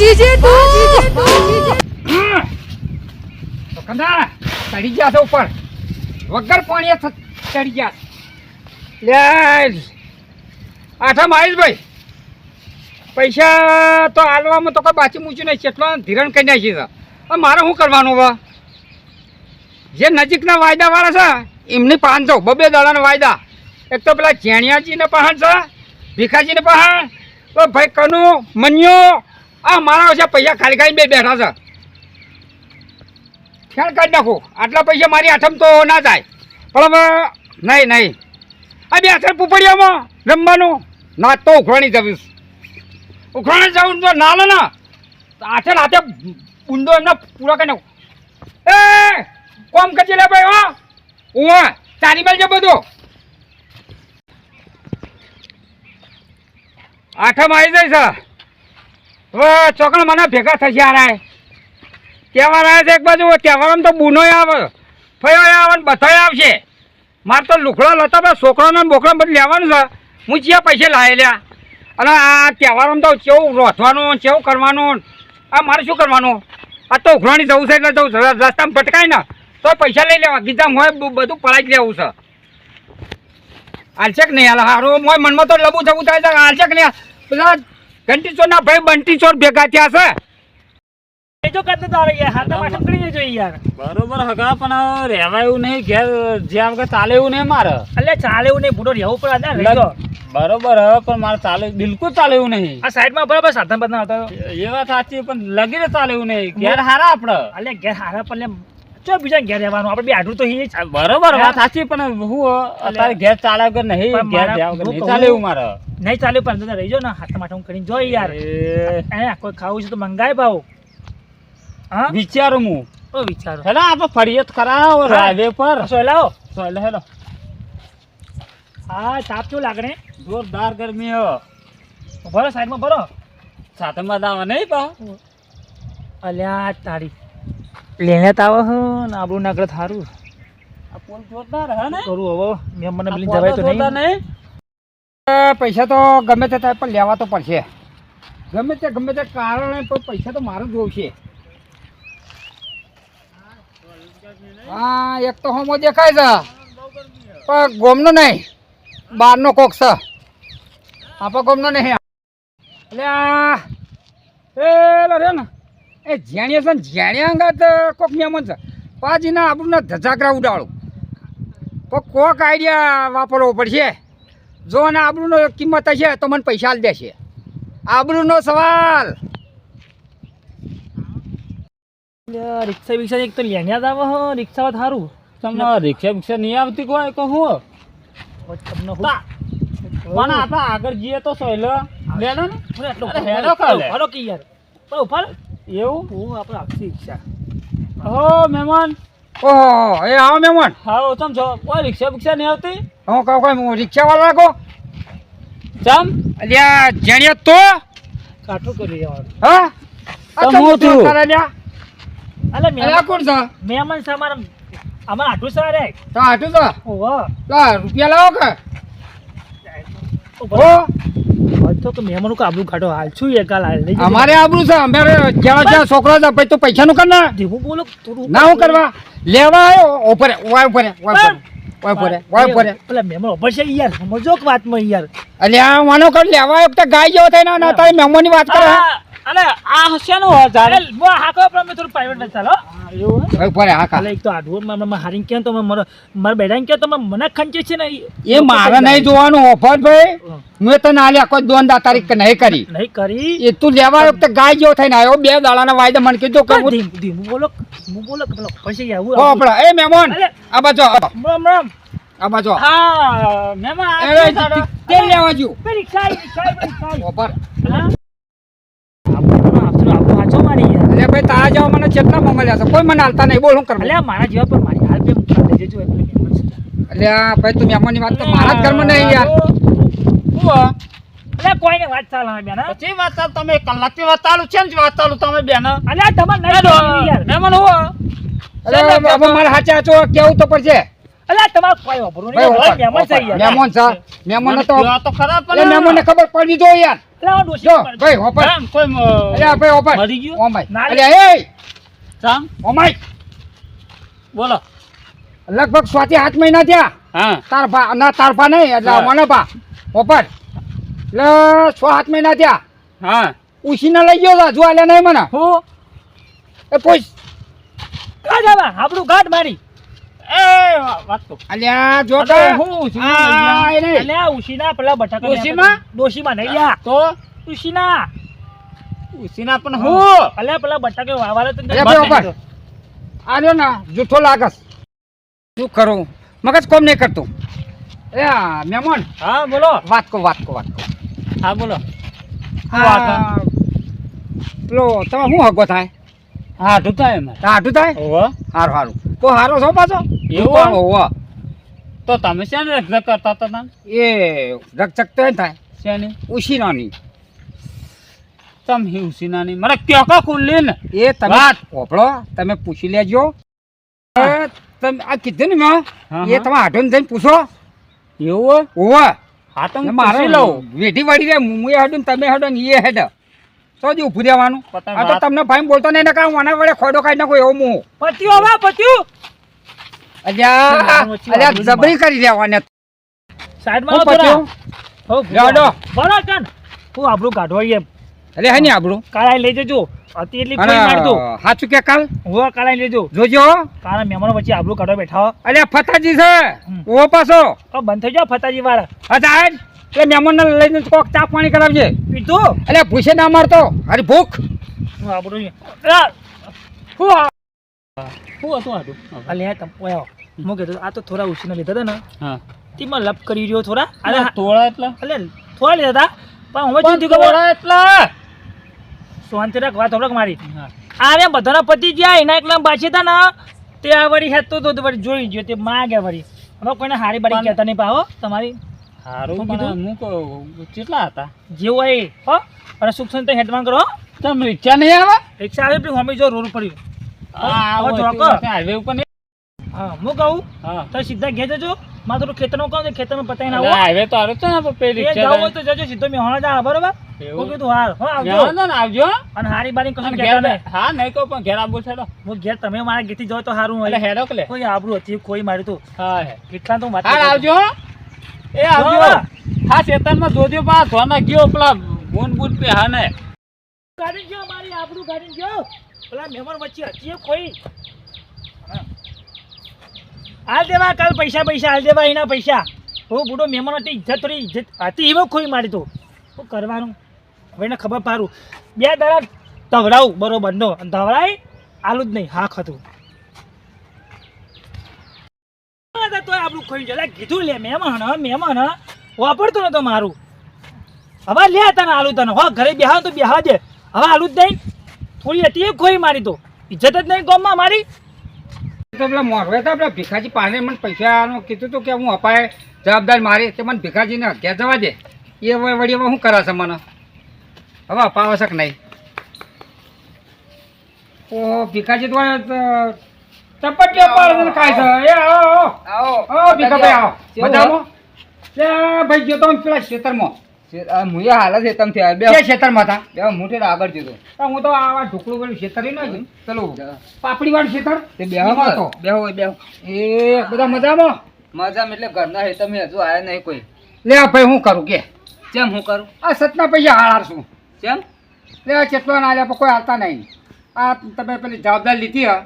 GJ તું! તો! કંદા ચડી ગયા છે ઉપર. વગર પાણીએ ચડી ગયા. લે આઠા આવીશ ભાઈ. પૈસા તો હાલવામાં તો કોઈ બાચી મૂચ્યું નહીં. કેટલા ધિરણ કરી નાખી છે. મારે શું કરવાનું હવે? જે નજીકના વાયદાવાળા છે એમની પાંચસો બબે દાડાના વાયદા. એક તો પેલા ચેણિયાજીને પહાણ છે ભીખાજીને પહાણ. તો ભાઈ કનુ મન્યો આ મારા છે પૈસા ખાલી ખાલી બે બેઠા છે. ખ્યાલ કાઢી નાખો. આટલા પૈસા મારી આઠમ તો ના જાય. પણ હવે નહીં નહીં. આ બે હાથે પુપડિયામાં રમવાનું. ના, તો ઉખવાણી જવીશ. ઉખવાણી જવું તો ના લે ને. આઠે હાથે ઊંડો એમને પૂરા કરી નાખો. એ, કોમ કરી લે ભાઈ, હા. હું તારી બાજુ બધું. આઠમ આવી જાય છે હવે ચોકણ મને ભેગા થશે આરાય તહેવાર આવે છે એક બાજુ તહેવારમાં તો બુનોય આવે. ફયો આવે ને બધા આવશે. મારે તો લુખડો લતા બધા છોકરાને બોકરા બધું લેવાનું છે. હું જ્યાં પૈસે લાવે લ્યા. અને આ તહેવારમાં તો કેવું રોધવાનું કેવું કરવાનું આ મારે શું કરવાનું? આ તો ઉઘરાણી જવું છે એટલે જવું રસ્તામાં ભટકાય ને, તો પૈસા લઈ લેવા. ગીધામ હોય બધું પડાઈ જ લેવું છે. હાલશે કે નહીં? હાલ હારું. મોય મનમાં તો લબુ જવું થાય છે. હાલશે કે નહીં? પેલા ઘંટી ચોરના ભાઈ બંટી ચોર ભેગા થયા છે. જો કરતો તારે યાર હાથ પાછળ કરી યાર. બરોબર હગા પણ રહેવા એવું નહીં ઘેર વગર ચાલે એવું નહીં મારે. એટલે ચાલે એવું નહીં ભૂડો રહેવું પડે ના બરોબર હવે પણ મારે ચાલે બિલકુલ ચાલે એવું નહીં. આ સાઈડમાં બરોબર સાધન બધા હતા. એ વાત સાચી પણ લગીને ચાલે એવું નહીં. ઘેર હારા આપણે એટલે ઘેર હારા પણ ચો બીજા ઘેર રહેવાનું? આપણે બે આડું તો હી બરોબર વાત સાચી પણ હું અત્યારે ઘેર ચાલે વગર નહીં ઘેર હું નહીં ચાલે એવું મારે. નહીં ચાલે પણ અંદર રહીજો ને હાથ માટું કરીને જોઈ યાર. એ. કોઈ ખાવું છે તો મંગાય ભાવ. હા? વિચારું હું. ઓ વિચારો. હેલો આપણે ફરિયાદ ખરા હાઈવે પર. સો સોલા હેલો. હા તાપ કેવું લાગે ને જોરદાર ગરમી હો ભરો સાઈડમાં ભરો સાથે મજા નહીં પા. અલ્યા તારી લેને તાવ હ ને આપણું નાગર થારું. આ પોલ જોરદાર હે ને? કરું હવે. મેં મને આ જવાય તો નહીં. પૈસા તો ગમે તે થાય પણ લેવા તો પડશે. ગમે તે ગમે તે કારણે પણ પૈસા તો મારું જોવશે. હા એક તો હોમો દેખાય છે પણ ગોમનો નહીં. બહારનો કોક છે. આપણે ગોમનો નહીં. એટલે આ એ રે ને. એ જેણીએ છે ને જેણ્યા અંગાત કોક મહેમાન છે. પાજીના આપણને ધજાકરા ઉડાડું. કોક કોક આઈડિયા વાપરવો પડશે. જો ને આબરૂનો કિંમત હશે તો મને પૈસા આલી દેશે. આબરૂનો સવાલ. રિક્ષા બિક્ષા એક તો લેણ્યા જ આવે રિક્ષા રિક્ષા સારું તમને રિક્ષા બિક્ષા નહીં આવતી કોઈ કહું તમને પણ આપણે આગળ જઈએ તો સહેલો લેલો ને. ઉભા- હેડો કાલે. યાર. પણ ઊભા. એવું? હું આપણે આપતી રિક્ષા. હો મહેમાન. ઓહો એ આવો મહેમાન. હા તમ છો કોઈ રિક્ષા બિક્ષા નહીં આવતી? હું કહું કોઈ હું રિક્ષાવાળા રાખો. ચમ અલ્યા જેણિયા તો. કાઠું કરી દેવાનું હા? આ તો. અલે અલ્યા કોણ છે? મહેમાન છે અમારા અમારા આઠું છે રે તો હાટું છે? ઓહો. રૂપિયા લાવો કે? ઊભા હવે કે કાઢો. હાલ છું એક હાલ હાલ. અમારે આબરૂ છે અમારે જ્યાં જ્યાં છોકરો છે પછી તો પૈસા નું ને. ધીમું બોલો ના હું કરવા. લેવા આવ્યો ઓપરે વાય ઉપરે વાય ઉપરે પેલા મહેમાન ઊભા છે યાર સમજો કે વાતમાં યાર. અલ્યા માનો કર લેવા આવ્યો તો ગાય જેવો થઈને? ના તારે મહેમાનની વાત કરે અરે આ શેનું હોય અરે જાણે? હું હાકો પણ મેં થોડું પ્રાઇવેટ ના ચાલો. એવું હે? વાય અલે એક તો આઢું માં માં હારીને કહે તો મારા મારા બેડાને કે તો મને ખંચે છે ને એ મારે નહીં જોવાનું ઓફર ભાઈ. મેં તને આલ્યા કોઈ દોન દા તારીખ નહીં કરી. નહીં કરી. એ તું લેવા આવ્યો તો ગાય જેવો થઈને આવ્યો બે દાડાના વાયદા મને કીધું કે હું ધીમું બોલો ધીમું બોલો પેલો પછી હો આવું. આપણા એ મહેમાન અરે. આ બાજુ રામ રામ આ બાજુ હા મહેમાન આ એ? તેલ લેવા જ્યું. બે રિક્ષા આવી, રિક્ષા આવી, રિક્ષા હા? આપણું આપણું આપણું વાંચો મારી યાર અલ્યા ભાઈ જેવા મને કેટલા કોઈ મને હાલતા નહીં. બોલ શું કરવું અલ્યા મારા જેવા પર મારી હાલ બે લઈ જજો એટલે મહેમાન ભાઈ તું મહેમાનની વાત તો મારા જ ઘરમાં નહીં યાર. શું હોય? કોઈને વાત ચાલ બેન પછી વાત ચાલુ તમે કલાકથી વાત ચાલુ છે ને વાત ચાલુ તમે બેન અલ્યા તમારે નહીં યાર. મહેમાન હું અલ્યા હવે મારે હાચે હાચો કેવું તો પડશે? અલા તમારે કોઈ વાપરવું નહીં. ઓપર, છે યાર. મહેમાન છે. મહેમાનને તો તો ખરા એ પણ મહેમાનને ખબર પડવી જોઈએ યાર. અલા, પર- ભાઈ ઓપર કોઈ મ- ભાઈ ઓપર મરી ગયું? ઓમાય ના રે. એ! ચામ ઓમાય બોલો. લગભગ સ્વાથી આઠ મહિના થયા. હા. તાર ભા ના તાર ભા નહીં એટલે. મને ભા. ઓપર એટલે છ સાત મહિના થયા. હા. ઉછીને લઈ ગયો છે જોવા લે નહીં મને. હું. એ પૂછ. કાં જવા આપણું ગાંઠ મારી. અલ્યા જો હું ઉછીના પેલા બટાકા લઈ દોશીમાં નહીં તો? ઉછીના. ઉસીના પણ હું. અલે પેલા બટાકે વાવાના તો આલ્યો ના જૂઠો લાગસ. શું કરું? મગજ કોમ નહીં કરતું. એ આ મહેમાન હા બોલો. વાત કો વાત કો વાત કો હા બોલો. હે? પેલો તમે શું હગો થાય? હા ઢુકાય એમાં હા થાય? ઓહો હારું હારું. તો હારો છો પાછો? એવું? હોવો? તો તમે શેને રક્ષા કરતા હતા એ રકચક તો એ થાય. શેની? ઉશીનાની. તમે હી ઉસીનાની. મને ક્યાં ખુલ્લી ને એ તમે વાત. તમે પૂછી લેજો. તમે આ કીધું ને મેં? એ તમે આટો જઈને પૂછો. એવું ઓવે. હા તો મારે લઉં. વેઢી વળી રે હું હેડું તમે હડો ને એ હેડ. તો જ ઉભું રહેવાનું. આ તો તમને ભાઈ બોલતો નહીં ને કાં વાના વડે ખોડો કાઢી નાખો એવો હું પત્યું હવે પત્યું? અલ્યા અલ્યા જબરી કરી દેવાને સાઈડમાં. પત્યું? હો, હું કાઢવા એમ અલે હે ને આપણું કાળા લઈ જજો અતિ એટલી કોઈ મારતો સાચું કે કાલ? હો કાળા લેજો. જોજો. કાળા મહેમાનો વચ્ચે આપણું કાઢો બેઠા હો. અલ્યા ફતાજી છે. ઓ પાછો. હવે બંધ થઈ જાવ ફતાજી વાળા. અચ્છા આજ એટલે મહેમાનને લઈને કોક ચા પાણી કરાવજે. પીધું? એટલે ભૂસે ના મારતો. અરે ભૂખ. હું આપણું હું હતું અલ્યા તમ ઓયો. હું. કીધું આ તો થોડા ઉછીને લીધા હતા ને. હા. તેમાં લપ કરી રહ્યો થોડા. અરે થોડા એટલા. એટલે થોડા લીધા હતા. પણ હવે શું થયું ખબર? એટલા. શાંતિ રાખ વાત હમણાં મારી. હા. બધાના પતિ ગયા એના એકલા બાચી હતા ને તે આ વળી હેતો તો વળી જોઈ ગયો તે માં ગયા વળી. હવે કોઈને હારી બારી કહેતા નહીં પાવો તમારી. હારું કીધું? હું કેટલા હતા? જેવું હોય હો. અને સુખ શાંતિ હેડમાન કરો. તમે રિક્ષા નહીં આવે? રિક્ષા આવે પછી હોમી જો રોડ પડ્યું હા હાઈવે ઉપર હા હું કહું હા. તો સીધા ઘેર જજો. મારે થોડું ખેતરનું કામ છે? ખેતરમાં પતાઈને આવો. હાઈવે તો આવે છે ને પેલી રિક્ષા જાવ તો જજો સીધો મેહોણા જા બરોબર? હું કીધું હાલ હો આવજો. જવાનું ના આવજો. અને હારી બારી કશું કહેતા નહીં. હા નહીં કહું પણ ઘેર આવવું છે હું ઘેર તમે મારા ગીતી જાઓ તો સારું એટલે હેડો કે કોઈ આબરું હતી કોઈ મારી તું. હા કેટલા તો હું હાલ આવજો. એ આવજો. હા. ચેતનમાં જોજો પા ધોના ગયો પેલા બૂન બૂન પે હા ને. ગાડી ગયો મારી આબરૂ ગાડી ગયો પેલા મહેમાન વચ્ચે હતી કોઈ. હાલ દેવા, કાલ પૈસા પૈસા, હાલ દેવા, એના પૈસા. હું બુડો, મહેમાન હતી ઇજ્જત થોડી ઇજ્જત હતી, એવો ખોઈ મારી તું. શું કરવાનું? હવે એને ખબર પારું બે દાડા ધવડાવું, બરોબર. નો આલું જ નહીં, હાખ હતું. આપણું ખોઈ જાય કીધું લે, મહેમાન મહેમાન વાપરતો નતો મારું. હવે લે તને આલુ તને. હો, ઘરે બેહાવ તો બેહવા દે. હવે આલુ જ નહીં. થોડી હતી, એ ખોઈ મારી તો. ઇજ્જત જ નહીં ગામમાં મારી. તો પેલા મોરવે તો પેલા ભીખાજી પાસે મને પૈસાનું કીધું હતું કે હું અપાય જવાબદારી મારી તે મને ભીખાજીને ઘેર જવા દે. એ વળી હવે શું કરાશે મને? હવે અપાવે છે કે નહીં? ઓ ભીખાજી તો ચપટીઓ પાડીને ખાય છે. એ આવો આવો. આવો. ભીખાભાઈ આવો. મજામાં ભાઈ ગયો તો પેલા ખેતરમાં. મુએ હાલત હેતમ થયા? બે કે ખેતરમાં હતા? બે મોટે આગળ જતો. તો હું તો આવા ઢોકળું વાળું ખેતર નહીં પેલું પાપડી વાળું ખેતર તે બે હતો. બેહો બેહો. એ બધા મજામાં? મજામાં એટલે ઘરના હેતમ હજુ આયા નહીં કોઈ. લે ભાઈ હું કરું કે. કેમ હું કરું? આ સતના પૈસા હાર છું. કેમ લે કેટલો ના પણ કોઈ હાલતા નહીં. આ તમે પેલી જવાબદારી લીધી હા.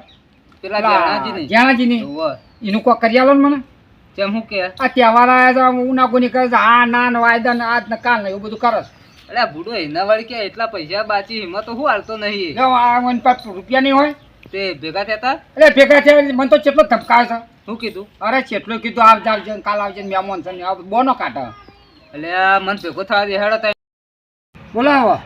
પેલા જ્યાણાજીની હોવે. એનું કોઈ કરી આલો ને મને. કેમ હું કે આ તહેવાર આવ્યા છે ઉના કોની કરે આ હા ના ને વાયદા ને આજ ને કાલ ને એવું બધું કરસ એટલે આ બુડો એના વળી કે એટલા પૈસા બાચી હિંમત તો હું હાલતો નહીં. આ મને પાંચ રૂપિયા નહીં હોય. તે ભેગા થતા એટલે ભેગા થયા મને તો કેટલો ધમકાવે છે. શું કીધું? અરે કેટલું કીધું આવ જાવજે કાલ આવજે ને મહેમાન છે ને આ બોનો કાઢે. એટલે આ મન ભેગો થવા દે હેડો તાઈ. બોલાવો.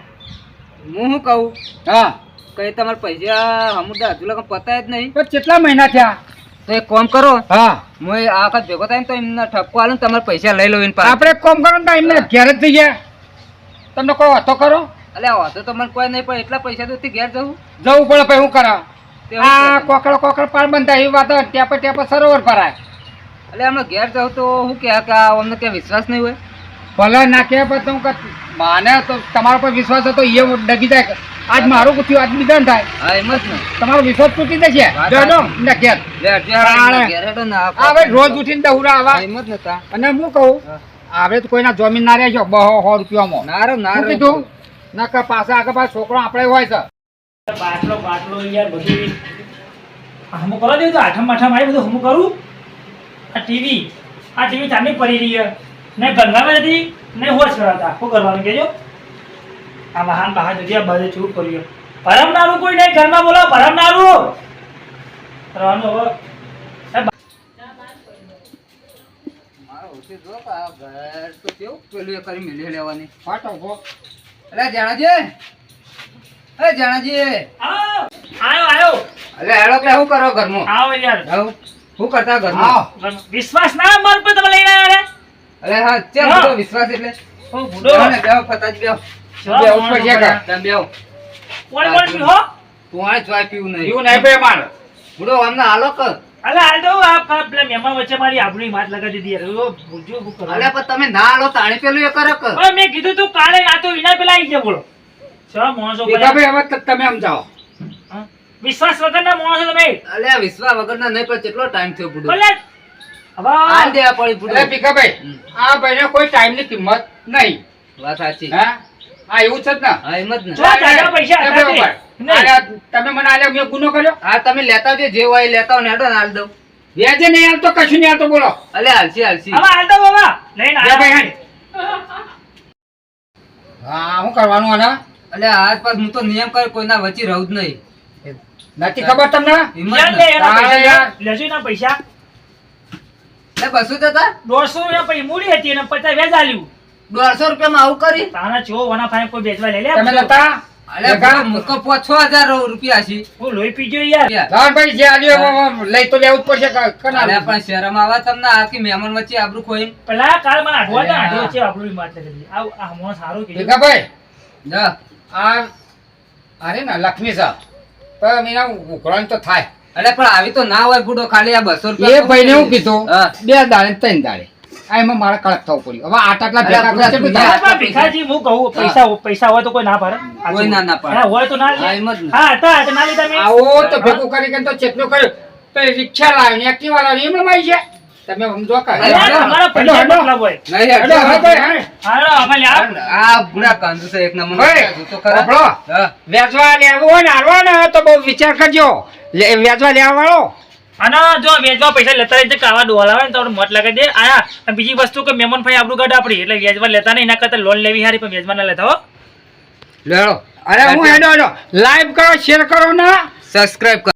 હું શું કહું? હા. કઈ તમારા પૈસા હમુદા હજુ લગન પતાય જ નહીં. પણ કેટલા મહિના થયા. તો એક કામ કરો. હા. હું આખા આ વખત ભેગો થાય ને તો એમને ઠપકો આલું ને તમારા પૈસા લઈ લો આપણે કોમ કરો ને તો એમને ઘેર જ થઈ ગયા. તમને કોઈ વાતો કરો? એટલે વાંધો તો મને કોઈ નહીં પણ એટલા પૈસા તો ઘેર જવું. જવું પડે પછી હું કરા આ. કોકડો કોકડ પાર બંધાય એવી વાતો. ટેપે ટેપે સરોવર ભરાય. એટલે અમે ઘેર જવું તો હું કે અમને ક્યાં વિશ્વાસ નહીં હોય? ભલે ના કે પણ તમે કે માને તો તમારા પર વિશ્વાસ હતો એ ડગી જાય. આજ મારું થયું આજ બીજા થાય. હા એમ જ ને. તમારો વિશ્વાસ તૂટી જશે. જડો ને ઘેર. ને રોજ ઉઠીને દહુરા આવા. એમ જ ને અને હું કહું આવે તો કોઈના જમીન ના રહેશો બહો સો રૂપિયામાં. નારો શું નારો કીધું? નકર પાછા આગળ પાછો છોકરો આપણે હોય છે. બાટલો બાટલો યાર બધું. હમું કરવા દેવું તો આઠમ આઠમ આવી બધું હમું કરું? આ ટીવી. આ ટીવી ચાંદી પડી રહી છે. નહીં ગંગામાં નથી નહીં હોશ કરાતા શું કરવાનું કેજો આ મહાન જતી આ બાજુ ચૂપ કર્યું ભરમનારું કોઈ નહીં ઘરમાં બોલો ભરમનારું કરવાનું હવે. શું કરતા ઘરમાં? વિશ્વાસ ના મન પર તમે લઈને આવ્યા રે અરે હા ચેમ. બધો વિશ્વાસ એટલે? ઓ બુડો બેહો ને બેહો ફતાજી બેહો. બે ઉપર છે કા તમ બેવ કોણ કોણ પીવો તું આ ચા પીવું નહીં. એવું નહીં પે માર. બુડો અમને હાલો કર. અલે હાલ દઉં આ પેલા મહેમાન વચ્ચે મારી આબરૂની માત લગાડી દીધી. યાર ઓ, બુજો બુ કરો અલે પણ તમે ના હાલો તાણે પેલું એ કર કર. ઓય, મેં કીધું તું કાલે આ તો વિના પેલા આવી જ બોલો. છ માણસો ભેગા ભાઈ હવે તમે સમજાવો. હા? વિશ્વાસ વગરના માણસો તમે. અલ્યા વિશ્વાસ વગરના નહીં પણ કેટલો ટાઈમ થયો બુડો હવે હાલ દેવા પડી એટલે ભીખાભાઈ આ ભાઈને કોઈ ટાઈમની કિંમત નહીં. વાત સાચી. હા? હા એવું છે જ ને. હા એમ જ ને. પૈસા એ હતા તે. બરોબર. નહીં. આલ્યા, તમે મને આલ્યા મેં ગુનો કર્યો? હા તમે લેતા આવજો જે હોય લેતા આવો ને હેડો હાલ દઉં. વ્યાજે નહીં આવતો કશું નહીં આવતો બોલો. અલ્યા હાલસી હાલસી હવે હાલ બાબા લઈને ભાઈ હાલ. હા શું કરવાનું આના? અલ્યા આજ પાસ હું તો નિયમ કરે કોઈના વચ્ચે રહું જ નહીં. નથી ખબર તમને? હિંમત ને. પૈસા યાર. લે. લેજો એના પૈસા લે બસો હતા દોઢસો રૂપિયા પછી મૂડી હતી અને પચાસ વ્યાજ આલ્યું દોઢસો રૂપિયામાં આવું કરી? તાના ચો વના ફાઈન કોઈ બેચવા લઈ લે. તમે લતા? મુકો છ હજાર રૂપિયા છે. હું લોહી પીજો યાર. ભાઈ જે આલ્યો લઈ તો લેવું પડશે કના પણ આવા તમને આખી મહેમાન વચ્ચે આબરૂ કોઈ પેલા કાલ મને આઢવા માત આ આ સારું કીધું. ભાઈ જા. આ અરે ને લક્ષ્મી સાહેબ. પણ એના ઉઘરાણ તો થાય. અલ્યા પણ આવી તો ના હોય ફૂટો ખાલી આ બસો એ રૂપિયા ભાઈને હું કીધું બે દાડે ત્રણ દાડે. આ એમાં મારે કડક થવું પડ્યું. હવે આટ આટલા ભેગા અરે ભીખાજી હું કહું પૈસા પૈસા હોય તો કોઈ ના પાડે કોઈ ના ના પાડે. હોય તો ના હા, હતા તો ના લીધા મેં. આવો તો ભેગું કરી કે તો ચેટલું કર્યું તો રિક્ષા લાવીને એક્ટિવા લાવીને એમ રમાઈ છે તમે સમજો કે. અરે, અરે, અમારા પૈસા. મતલબ હોય નહીં, હેડો. હાલો, અમે લ્યા. આ બુડા કાંદુ છે એક નંબર તો ખરા. વેચવા લેવું હોય ને હારવા ને તો બહુ વિચાર કરજો. વેચવા લેવા વાળો? અને જો વેચવા પૈસા લેતા રહી કાવા ડોલ આવે ને તો મત લગાડી દે આયા અને બીજી વસ્તુ કે મેમન ભાઈ આપણું ગઢ આપડી એટલે વેચવા લેતા નહીં એના કરતા લોન લેવી હારી પણ વેચવા ના લેતા હો. લેડો. અરે હું હેડો હેડો. લાઈવ કરો શેર કરો ના. સબસ્ક્રાઇબ